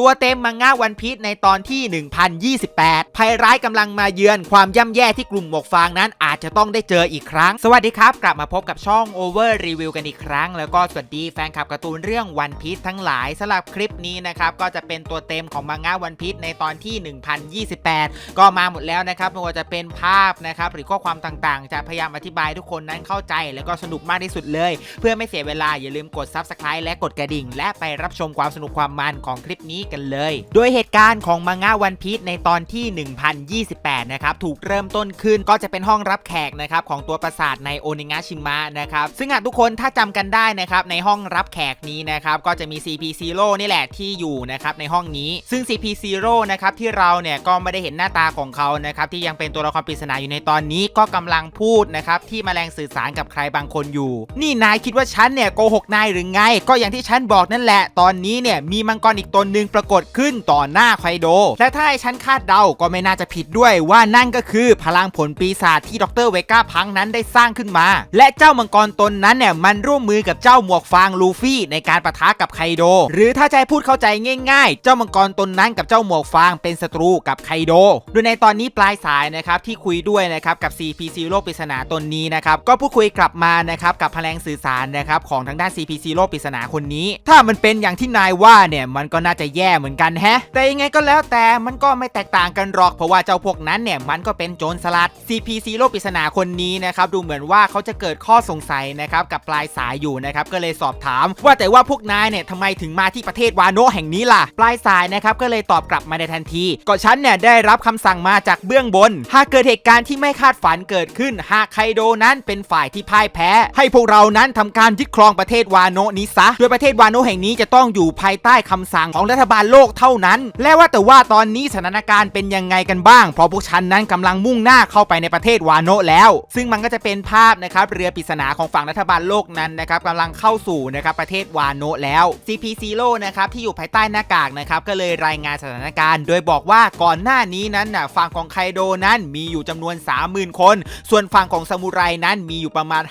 ตัวเต็มมังงะวันพีชในตอนที่ 1028 ภัยร้ายกำลังมาเยือนความย่ำแย่ที่กลุ่มหมวกฟางนั้นอาจจะต้องได้เจออีกครั้ง สวัสดีครับ กลับมาพบกับช่อง Over Review กันอีกครั้ง แล้วก็สวัสดีแฟนคลับการ์ตูนเรื่องวันพีชทั้งหลายสำหรับคลิปนี้นะครับ ก็จะเป็นตัวเต็มของมังงะวันพีชในตอนที่ 1028 ก็มาหมดแล้วนะครับไม่ว่าจะเป็นภาพนะครับหรือข้อความต่างๆ จะพยายามอธิบายทุกคนนั้นเข้าใจ แล้วก็สนุกมากที่สุดเลย เพื่อไม่เสียเวลาอย่าลืมกด Subscribe และกดกระดิ่ง และไปรับชมความสนุกความมันของคลิปนี้กันเลย โดยเหตุการณ์ของมังงะวันพีชในตอนที่ 1028 นะครับ ถูกเริ่มต้นขึ้นก็จะเป็นห้องรับแขกนะครับของตัวปราสาทในโอนิงะชิมะนะครับ ซึ่งหากทุกคนถ้าจำกันได้นะครับในห้องรับแขกนี้นะครับก็จะมี CP0 นี่แหละที่อยู่นะครับในห้องนี้ ซึ่ง CP0 นะครับที่เราเนี่ยก็ไม่ได้เห็นหน้าตาของเขานะครับที่ยังเป็นตัวละครปริศนาอยู่ในตอนนี้ก็กำลังพูดนะครับที่มแมลงสื่อสารกับใครบางคนอยู่ นี่นายคิดว่าฉันเนี่ยโกหกนายหรือไง ก็อย่างที่ฉันบอกนั่นแหละ ตอนนี้เนี่ยมีมังกรอีกตนหนึ่งปรากฏขึ้นต่อหน้าไคโด และถ้าให้ฉันคาดเดาก็ไม่น่าจะผิดด้วยว่านั่นก็คือพลังผลปีศาจที่ดรเวก้าพังนั้นได้สร้างขึ้นมา และเจ้ามังกรตนนั้นเนี่ยมันร่วมมือกับเจ้าหมวกฟางลูฟี่ในการประทะกับไคโด หรือถ้าให้พูดเข้าใจง่ายๆ เจ้ามังกรตนนั้นกับเจ้าหมวกฟางเป็นศัตรูกับไคโด โดยในตอนนี้ปลายสายนะครับที่คุยด้วยนะครับกับ CP0 โลกปริศนาตนนี้นะครับก็พูดคุยกลับมานะครับกับพลังสื่อสารนะครับของทางด้าน CP0 โลกปริศนาคนนี้ ถ้ามันเป็นอย่างที่นายว่าเนี่ยมันก็น่าจะแย่เหมือนกันแฮะ แต่ยังไงก็แล้วแต่มันก็ไม่แตกต่างกันหรอกเพราะว่าเจ้าพวกนั้นเนี่ยมันก็เป็นโจรสลัด CP0 โลกปริศนาคนนี้นะครับดูเหมือนว่าเขาจะเกิดข้อสงสัยนะครับกับปลายสายอยู่นะครับก็เลยสอบถาม ว่าแต่ว่าพวกนายเนี่ยทำไมถึงมาที่ประเทศวาโนแห่งนี้ล่ะ ปลายสายนะครับก็เลยตอบกลับมาในทันที ก็ฉันเนี่ยได้รับคำสั่งมาจากเบื้องบน หากเกิดเหตุการณ์ที่ไม่คาดฝันเกิดขึ้น หากไคโดนั้นเป็นฝ่ายที่พ่ายแพ้ ให้พวกเรานั้นทำการยึดครองประเทศวาโนนี้ซะโดยประเทศวาโนแห่งนี้จะต้องอยู่ภายใต้คำสั่งของรัฐบาลโลกเท่านั้น และว่าแต่ว่าตอนนี้สถานการณ์เป็นยังไงกันบ้าง เพราะพวกฉันนั้นกำลังมุ่งหน้าเข้าไปในประเทศวานโนแล้ว ซึ่งมันก็จะเป็นภาพนะครับเรือปริศนาของฝั่งรัฐบาลโลกนั้นนะครับกำลังเข้าสู่นะครับประเทศวานโนแล้ว CP0 นะครับที่อยู่ภายใต้หน้ากากนะครับก็เลยรายงานสถานการณ์ โดยบอกว่าก่อนหน้านี้นั้นน่ะฝั่งของไคโดนั้นมีอยู่จำนวน 30,000 คน ส่วนฝั่งของซามูไรนั้นมีอยู่ประมาณ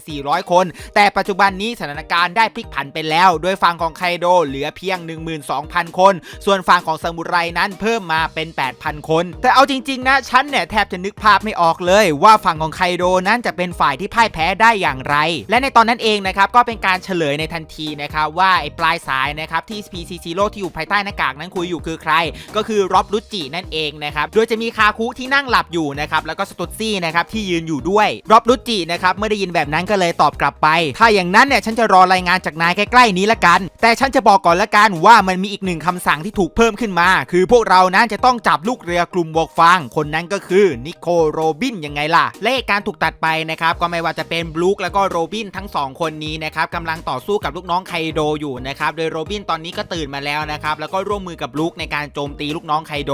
5,400 คน แต่ปัจจุบันนี้สถานการณ์ได้พลิกผันไปแล้ว โดยฝั่งของไคโดเหลือเพียง 12,000คน ส่วนฝั่งของซามูไรนั้นเพิ่มมาเป็น 8,000 คน แต่เอาจริง ๆ นะฉันเนี่ยแทบจะนึกภาพไม่ออกเลย ว่าฝั่งของไคโดนั้นจะเป็นฝ่ายที่พ่ายแพ้ได้อย่างไร และในตอนนั้นเองนะครับก็เป็นการเฉลยในทันทีนะครับว่าไอ้ปลายสายนะครับที่ PCC โลที่อยู่ภายใต้หน้ากากนั้นคุยอยู่คือใคร ก็คือร็อบลุจินั่นเองนะครับโดยจะมีคาคุที่นั่งหลับอยู่นะครับแล้วก็สตุตซี่นะครับที่ยืนอยู่ด้วยร็อบลุจินะครับเมื่อได้ยินแบบนั้นก็เลยตอบกลับไป ถ้าอย่างนั้นเนี่ยฉันจะรอรายงานจากนายใกล้ๆนี้ละกัน แต่ฉันจะบอกก่อนละกันว่ามันมีอีกหนึ่งคำสั่งที่ถูกเพิ่มขึ้นมา คือพวกเรานั้นจะต้องจับลูกเรือกลุ่มบวกฟางคนนั้นก็คือนิโคโรบินยังไงล่ะและการถูกตัดไปนะครับก็ไม่ว่าจะเป็นบลูคแล้วก็โรบินทั้งสองคนนี้นะครับกำลังต่อสู้กับลูกน้องไคโดอยู่นะครับโดยโรบินตอนนี้ก็ตื่นมาแล้วนะครับแล้วก็ร่วมมือกับบลูคในการโจมตีลูกน้องไคโด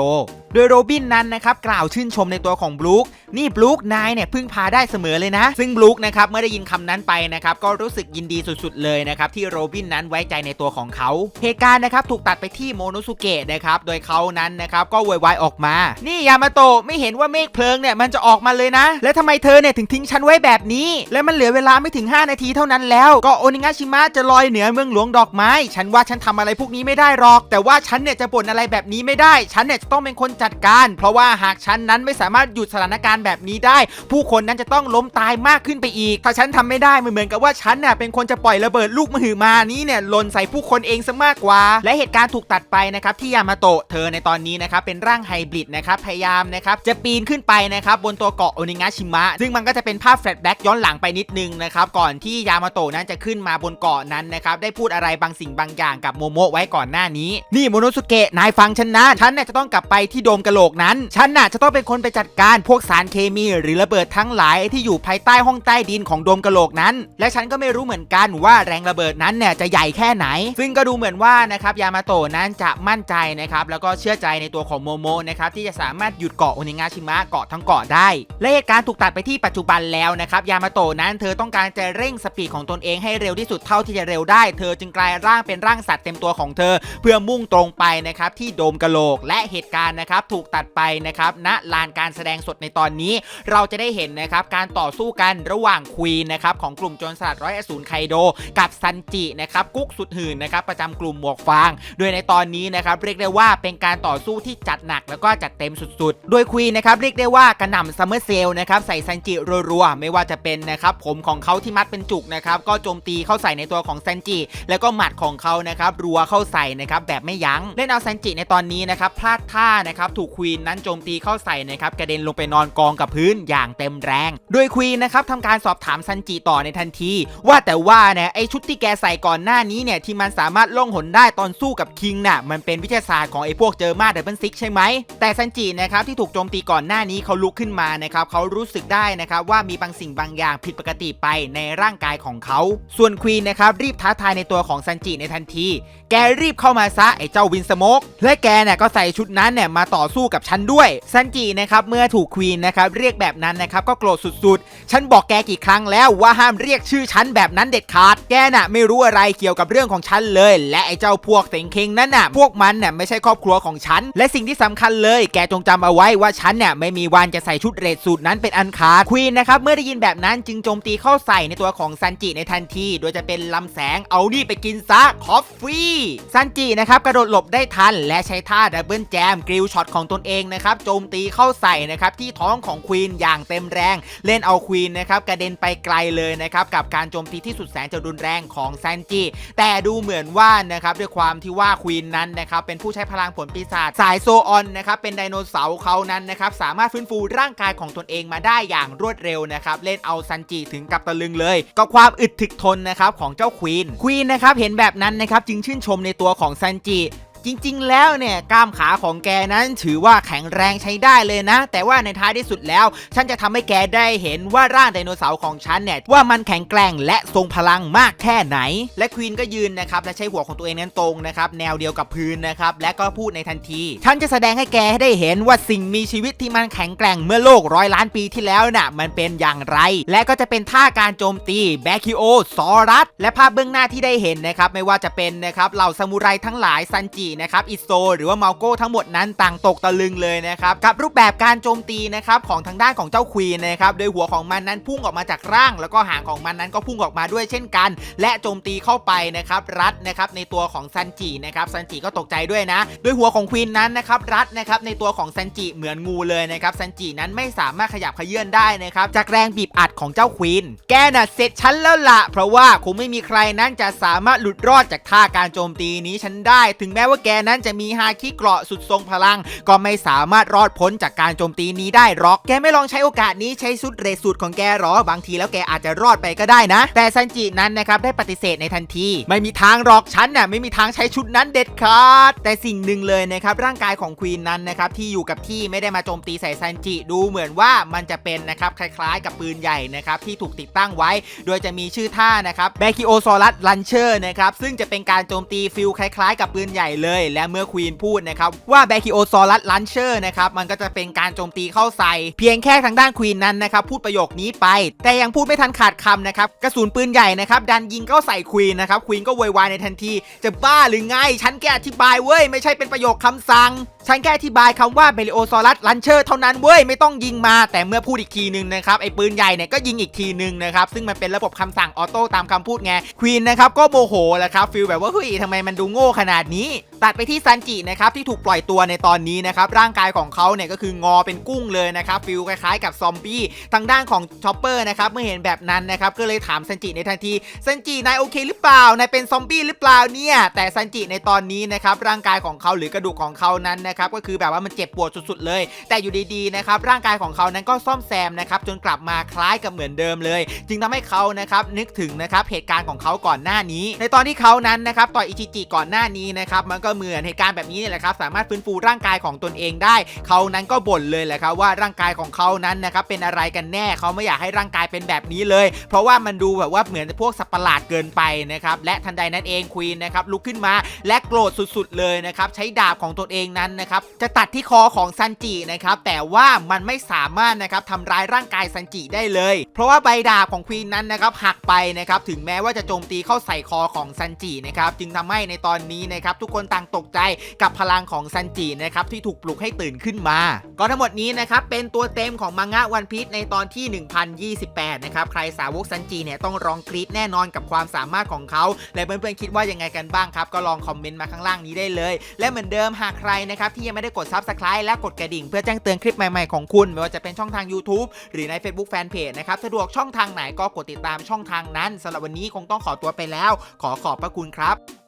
โดยโรบินนั้นนะครับกล่าวชื่นชมในตัวของบลูค นี่บลูคนายเนี่ยพึ่งพาได้เสมอเลยนะ ซึ่งบลูคนะครับเมื่อได้ยินคำนั้นไปนะครับก็รู้สึกยินดีสุดๆเลยนะครับที่โรบินนั้นไว้ใจในตัวของเขาเหตุการณ์นะครับถูกตัดไปที่โมโนสุเกะนะครับโดยเขานั้นนะครับก็โวยวายออกมา นี่ยามาโตะไม่เห็นว่าเมฆเพลิงเนี่ยมันจะออกมาเลยนะ และทำไมเธอเนี่ยถึงทิ้งฉันไว้แบบนี้ และมันเหลือเวลาไม่ถึง 5 นาทีเท่านั้นแล้ว ก็โอนิงาชิมะจะลอยเหนือเมืองหลวงดอกไม้ ฉันว่าฉันทำอะไรพวกนี้ไม่ได้หรอก แต่ว่าฉันเนี่ยจะบ่นอะไรแบบนี้ไม่ได้ ฉันเนี่ยจะต้องเป็นคนจัดการ เพราะว่าหากฉันนั้นไม่สามารถหยุดสถานการณ์แบบนี้ได้ ผู้คนนั้นจะต้องล้มตายมากขึ้นไปอีก ถ้าฉันทำไม่ได้มันเหมือนกับว่าฉันเนี่ยเป็นคนจะปล่อยระเบิดลูกมหึมานี้เนี่ยหล่นใส่ผู้คนเองซะมากกว่า และเหตุการณ์ถูกตัดไปนะครับที่ยามาโตะเธอในตอนนี้นะครับเป็นร่างไฮบริดนะครับพยายามนะครับจะปีนขึ้นไปนะครับบนตัวเกาะโอนิงาชิมะ ซึ่งมันก็จะเป็นภาพแฟลชแบ็กย้อนหลังไปนิดนึงนะครับก่อนที่ยามาโตะนั้นจะขึ้นมาบนเกาะนั้นนะครับได้พูดอะไรบางสิ่งบางอย่างกับโมโมะไว้ก่อนหน้านี้ นี่โมโนสุเกะนายฟังฉันนะฉันเนี่ยจะต้องกลับไปที่โดมกะโหลกนั้นฉันน่ะจะต้องเป็นคนไปจัดการพวกสารเคมีหรือระเบิดทั้งหลายที่อยู่ภายใต้ห้องใต้ดินของโดมกะโหลกนั้น และฉันก็ไม่รู้เหมือนกันว่าแรงระเบิดนั้นเนี่ยจะใหญ่แค่ไหน ซึ่งก็ดูเหมือนว่านะครับยามาโตะนั้นจะมั่นใจนะครับแล้วก็เชื่อใจในตัวของโมโมนะครับที่จะสามารถหยุดเกาะโอนิงาชิมะเกาะทั้งเกาะได้ และเหตุการณ์ถูกตัดไปที่ปัจจุบันแล้วนะครับยามาโตะนั้นเธอต้องการจะเร่งสปีดของตนเองให้เร็วที่สุดเท่าที่จะเร็วได้ เธอจึงกลายร่างเป็นร่างสัตว์เต็มตัวของเธอ เพื่อมุ่งตรงไปนะครับที่โดมกะโหลกและเหตุการณ์นะครับนะครับถูกตัดไปนะครับณลานการแสดงสดในตอนนี้เราจะได้เห็นนะครับการต่อสู้กันระหว่างควีนนะครับของกลุ่มโจรสลัดร้อยอสูรไคโด กับซันจินะครับกุ๊กสุดหื่นนะครับประจำกลุ่มหมวกฟาง โดยในตอนนี้นะครับเรียกได้ว่าเป็นการต่อสู้ที่จัดหนักแล้วก็จัดเต็มสุดๆ โดยควีนนะครับเรียกได้ว่ากระหน่ำซัมเมอร์เซลนะครับใส่ซันจิรัวๆไม่ว่าจะเป็นนะครับผมของเขาที่มัดเป็นจุกนะครับก็โจมตีเข้าใส่ในตัวของซันจิแล้วก็หมัดของเขานะครับรัวเข้าใส่นะครับแบบไม่ยั้งเล่นเอาซันจิในตอนนี้นะครับพลาดท่านะครับถูกควีนนั้นโจมตีเข้าใส่นะครับกระเด็นลงไปนอนกองกับพื้นอย่างเต็มแรง โดยควีนนะครับทำการสอบถามซันจิต่อในทันที ว่าแต่ว่าเนี่ยไอชุดที่แกใส่ก่อนหน้านี้เนี่ยที่มันสามารถล่องหนได้ตอนสู้กับคิงน่ะมันเป็นวิทยาศาสตร์ของไอพวกเจอมาเดบิลซิกใช่ไหมแต่ซันจินะครับที่ถูกโจมตีก่อนหน้านี้เขาลุกขึ้นมานะครับเขารู้สึกได้นะครับว่ามีบางสิ่งบางอย่างผิดปกติไปในร่างกายของเขา ส่วนควีนนะครับรีบท้าทายในตัวของซันจิในทันที แกรีบเข้ามาซะไอ้เจ้าวินสโมกและแกเนี่ยก็ใส่ชุดนั้นเนี่ยมาต่อสู้กับฉันด้วยซันจินะครับเมื่อถูกควีนนะครับเรียกแบบนั้นนะครับก็โกรธสุดๆ ฉันบอกแกกี่ครั้งแล้วว่าห้ามเรียกชื่อฉันแบบนั้นเด็ดขาด แกน่ะไม่รู้อะไรเกี่ยวกับเรื่องของฉันเลย และไอ้เจ้าพวกเสงเคงนั่นน่ะพวกมันน่ะไม่ใช่ครอบครัวของฉัน และสิ่งที่สำคัญเลย แกจงจำเอาไว้ว่าฉันเนี่ยไม่มีวันจะใส่ชุดเรดสูตรนั้นเป็นอันขาดควีนนะครับเมื่อได้ยินแบบนั้นจึงโจมตีเข้าใส่ในตัวของซันจิในทันที โดยจะเป็นลำแสงเอานี่ไปกินซะคอฟฟี่ซันจินะครับกระโดดหลบได้ทัน และใช้ท่าดับเบิลแจมกริลช็อตของตนเองนะครับโจมตีเข้าใส่นะครับที่ท้องของควีนอย่างเต็มแรง เล่นเอาควีนนะครับกระเด็นไปไกลเลยนะครับกับการโจมตีที่สุดแสนจะรุนแรงของซันจิแต่ดูเหมือนว่านะครับด้วยความที่ว่าควีนนั้นนะครับเป็นผู้ใช้พลังผลปีศาจสายโซออนนะครับเป็นไดโนเสาร์เขานั้นนะครับสามารถฟื้นฟูร่างกายของตนเองมาได้อย่างรวดเร็วนะครับเล่นเอาซันจิถึงกับตะลึงเลยกับความอึดถึกทนนะครับของเจ้าควีนควีนนะครับเห็นแบบนั้นนะครับจึงชื่นชมในตัวของซันจิ จริงๆ แล้วเนี่ยกล้ามขาของแกนั้นถือว่าแข็งแรงใช้ได้เลยนะ แต่ว่าในท้ายที่สุดแล้ว ฉันจะทำให้แกได้เห็นว่าร่างไดโนเสาร์ของฉันเนี่ยว่ามันแข็งแกร่งและทรงพลังมากแค่ไหน และควีนก็ยืนนะครับและใช้หัวของตัวเองนั้นตรงนะครับแนวเดียวกับพื้นนะครับและก็พูดในทันที ฉันจะแสดงให้แกได้เห็นว่าสิ่งมีชีวิตที่มันแข็งแกร่งเมื่อโลกร้อยล้านปีที่แล้วน่ะมันเป็นอย่างไร และก็จะเป็นท่าการโจมตีแบคิโอซอรัสและภาพเบื้องหน้าที่ได้เห็นนะครับไม่ว่าจะเป็นนะครับเหล่าซามูไรทั้งหลายซันจินะครับอิโซหรือว่ามาโก้ทั้งหมดนั้นต่างตกตะลึงเลยนะครับกับรูปแบบการโจมตีนะครับของทางด้านของเจ้าควีนนะครับโดยหัวของมันนั้นพุ่งออกมาจากร่าง แล้วก็หางของมันนั้นก็พุ่งออกมาด้วยเช่นกัน และโจมตีเข้าไปนะครับรัดนะครับในตัวของซันจินะครับซันจิก็ตกใจด้วยนะโดยหัวของควีนนั้นนะครับรัดนะครับในตัวของซันจิเหมือนงูเลยนะครับซันจินั้นไม่สามารถขยับเขยื่นได้นะครับจากแรงบีบอัดของเจ้าควีนแกน่ะเสร็จฉันแล้วละเพราะว่าคงไม่มีใครนั้นจะสามารถหลุดรอดจากท่าการโจมตีนี้ฉันได้ ถึงแม้ว่าแกนั้นจะมีฮาคิเกราะสุดทรงพลัง ก็ไม่สามารถรอดพ้นจากการโจมตีนี้ได้หรอก แกไม่ลองใช้โอกาสนี้ใช้สุดเรสูตรของแกหรอบางทีแล้วแกอาจจะรอดไปก็ได้นะ แต่ซันจินั้นนะครับได้ปฏิเสธในทันที ไม่มีทางหรอกฉันน่ะไม่มีทางใช้ชุดนั้นเด็ดขาดแต่สิ่งหนึ่งเลยนะครับร่างกายของควีนนั้นนะครับที่อยู่กับที่ไม่ได้มาโจมตีใส่ซันจิดูเหมือนว่ามันจะเป็นนะครับคล้ายๆ กับปืนใหญ่นะครับที่ถูกติดตั้งไว้ โดยจะมีชื่อท่านะครับแบคิโอซอรัสลันเชอร์นะครับซึ่งจะเป็นการโจมตีฟิลคล้ายๆ กับปืนใหญ่เลยและเมื่อควีนพูดนะครับว่าแบคิโอซอรัสลันเชอร์นะครับมันก็จะเป็นการโจมตีเข้าใส่ เพียงแค่ทางด้านควีนนั้นนะครับพูดประโยคนี้ไป แต่ยังพูดไม่ทันขาดคำนะครับกระสุนปืนใหญ่นะครับดันยิงเข้าใส่ควีนนะครับควีนก็โวยวายในทันที จะบ้าหรือไงฉันแค่อธิบายเว้ยไม่ใช่เป็นประโยคคำสั่งฉันแค่อธิบายคำว่าเบลิโอซอรัสลันเชอร์เท่านั้นเว้ยไม่ต้องยิงมา แต่เมื่อพูดอีกทีหนึ่งนะครับไอ้ปืนใหญ่เนี่ยก็ยิงอีกทีหนึ่งนะครับซึ่งมันเป็นระบบคำสั่งออโต้ตามคำพูดไงควีนนะครับก็โมโหแหละครับฟีลแบบว่าเฮ้ยทำไมมันดูโง่ขนาดนี้ตัดไปที่ซันจินะครับที่ถูกปล่อยตัวในตอนนี้นะครับร่างกายของเขาเนี่ยก็คืองอเป็นกุ้งเลยนะครับฟีลคล้ายๆกับซอมบี้ทางด้านของชอปเปอร์นะครับเมื่อเห็นแบบนั้นนะครับก็เลยถามซันจิในทันทีซันจินายโอเคหรือเปล่านายเป็นซอมบี้หรือเปล่าเนี่ยแต่ซันจิในตอนนี้นะครับร่างกายของเขาหรือกระดูกของเขานั้นนะครับก็คือแบบว่ามันเจ็บปวดสุดๆเลย แต่อยู่ดีๆนะครับร่างกายของเขานั้นก็ซ่อมแซมนะครับจนกลับมาคล้ายกับเหมือนเดิมเลย จึงทำให้เขานะครับนึกถึงนะครับเหตุการณ์ของเขาก่อนหน้านี้ ในตอนที่เขานั้นนะครับต่อยอิจิจิก่อนหน้านี้นะครับมันก็เหมือนเหตุการณ์แบบนี้นี่แหละครับสามารถฟื้นฟูร่างกายของตนเองได้ เขานั้นก็บ่นเลยแหละครับว่าร่างกายของเขานั้นนะครับเป็นอะไรกันแน่เขาไม่อยากให้ร่างกายเป็นแบบนี้เลย เพราะว่ามันดูแบบว่าเหมือนพวกสัตว์ประหลาดเกินไปนะครับและทันใดนั้นเองควีนนะครับลุกขึ้นมาและโกรธสุดๆเลยนะครับใช้ดาบของตนเองนั้นนะครับจะตัดที่คอของซันจินะครับแต่ว่ามันไม่สามารถนะครับทำร้ายร่างกายซันจิได้เลย เพราะว่าใบดาบของควีนนั้นนะครับหักไปนะครับถึงแม้ว่าจะโจมตีเข้าใส่คอของซันจินะครับจึงทำให้ในตอนนี้นะครับทุกคนตางตกใจกับพลังของซันจินะครับที่ถูกปลุกให้ตื่นขึ้นมา ก็ทั้งหมดนี้นะครับเป็นตัวเต็มของมังงะวันพีชในตอนที่ 1028 นะครับใครสาวกซันจิเนี่ยต้องร้องกรี๊ดแน่นอนกับความสามารถของเขา และเพื่อนๆคิดว่ายังไงกันบ้างครับ ก็ลองคอมเมนต์มาข้างล่างนี้ได้เลย และเหมือนเดิมหากใครนะครับที่ยังไม่ได้กด Subscribe และกดกระดิ่ง เพื่อแจ้งเตือนคลิปใหม่ๆของคุณ ไม่ว่าจะเป็นช่องทาง YouTube หรือใน Facebook Fanpage นะครับสะดวกช่องทางไหนก็กดติดตามช่องทางนั้นสำหรับวันนี้คงต้องขอตัวไปแล้ว ขอขอบพระคุณครับ